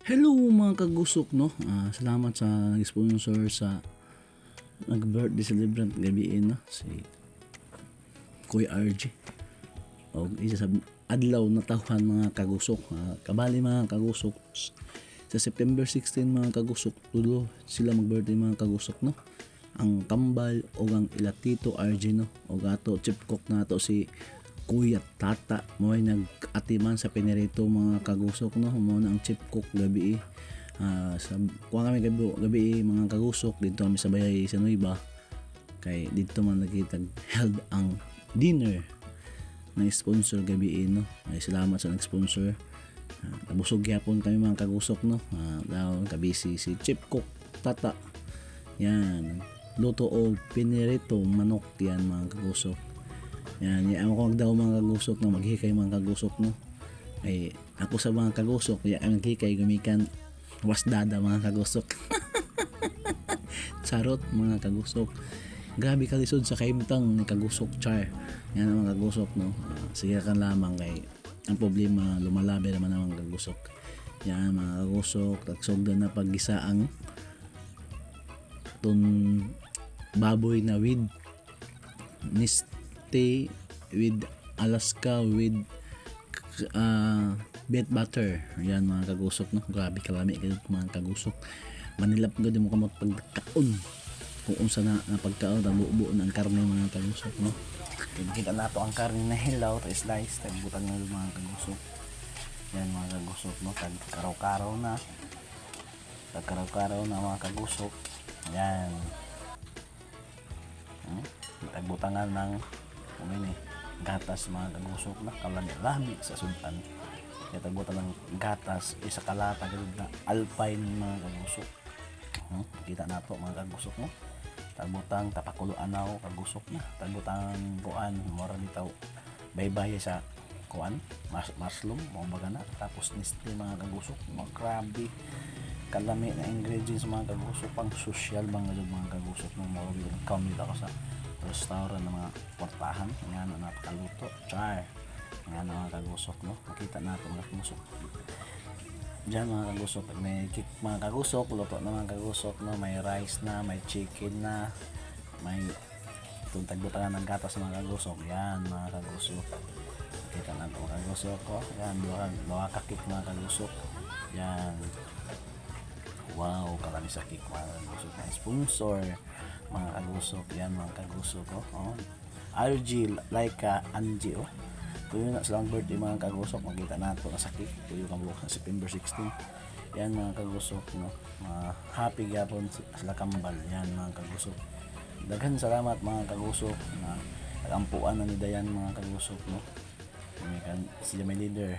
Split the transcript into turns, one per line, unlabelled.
Hello mga kagusok no. Ah, salamat sa sponsor sa nag-birthday celebrant gabi no si Kuya RG. O isa sa adlaw na tahuan mga kagusok. Ah, kabali mga kagusok sa September 16 mga kagusok tulo sila mag-birthday mga kagusok no. Ang kambal o ang ilatito RG no o gato chip nato si Kuya Tata mo ay nag-atiman sa Pinirito mga kagusok no? Mo na ang chip cook gabi ah sa kuha kami gabi, gabi mga kagusok. Dito kami sa bayay sa Nuiba. Kay dito man nakita held ang dinner na sponsor gabi no? Ay salamat sa nag-sponsor. Uh, nabusog yapon kami mga kagusok no? Uh, daw kabisi si chip cook tata. Yan luto o pinirito manok yan mga kagusok yan, yan ako daw mga kagusok na maghikay mga kagusok no. Ay ako sa mga kagusok, ya ang maghikay gumikan wasdada mga kagusok. Charot mga kagusok. Grabe ka lisod sa kaimtang ni kagusok char. Yan ang mga kagusok no. Uh, sige kan lamang kay ang problema lumalabi naman ang mga kagusok. Yan mga kagusok, tagsogdan na paggisa ang ton baboy na with stay with Alaska with uh, beet butter. Yan mga kagusok no. Grabe kalami kayo mga kagusok. Manilap ko mo kamot pagkaon. Kung unsa na napagkaon ang buo na ang karne mga kagusok no. Kita na to ang karne na hilaw to slice tagbutan ng mga kagusok. Yan mga kagusok no. Tag karaw-karaw na. Tag karaw-karaw na mga kagusok. Yan. Hmm? Tagbutangan ng umini gatas mga kagusok na kalami-lami sa sudan. Kaya tagbutan ng gatas isa kalata ganun na alpine mga kagusok hmm? kita na to mga kagusok no tagbutang tapakulo anaw kagusok na. Tagbutang kuan mora bitaw baybay sa kuan mas mushroom mo baga na. Tapos niste mga kagusok mga grabe kalami na ingredients mga kagusok pang social mga mga kagusok ng mga kami ako sa restaurant ng mga kwartahan. Nga na napakaluto. Char nga na mga kagusok no? Makita natin mga kagusok. Dyan mga kagusok may kik mga kagusok luto na mga kagusok no? May rice na may chicken na may itong tagbutangan ng gatas mga kagusok. Yan mga kagusok. Makita natin mga kagusok ko yan dua, dua kakik mga kagusok. Yan. Wow karami sa cake mga kagusok. Na sponsor mga kagusok yan mga kagusok ko oh. RG Laika Angie oh. Tuyo na silang birthday mga kagusok makita na ito na sa cake tuyo kang bukas September 16 yan mga kagusok no. Mga happy gyapon sila kambal yan mga kagusok daghan salamat mga kagusok na nagampuan na ni Dayan mga kagusok no. May kan siya may leader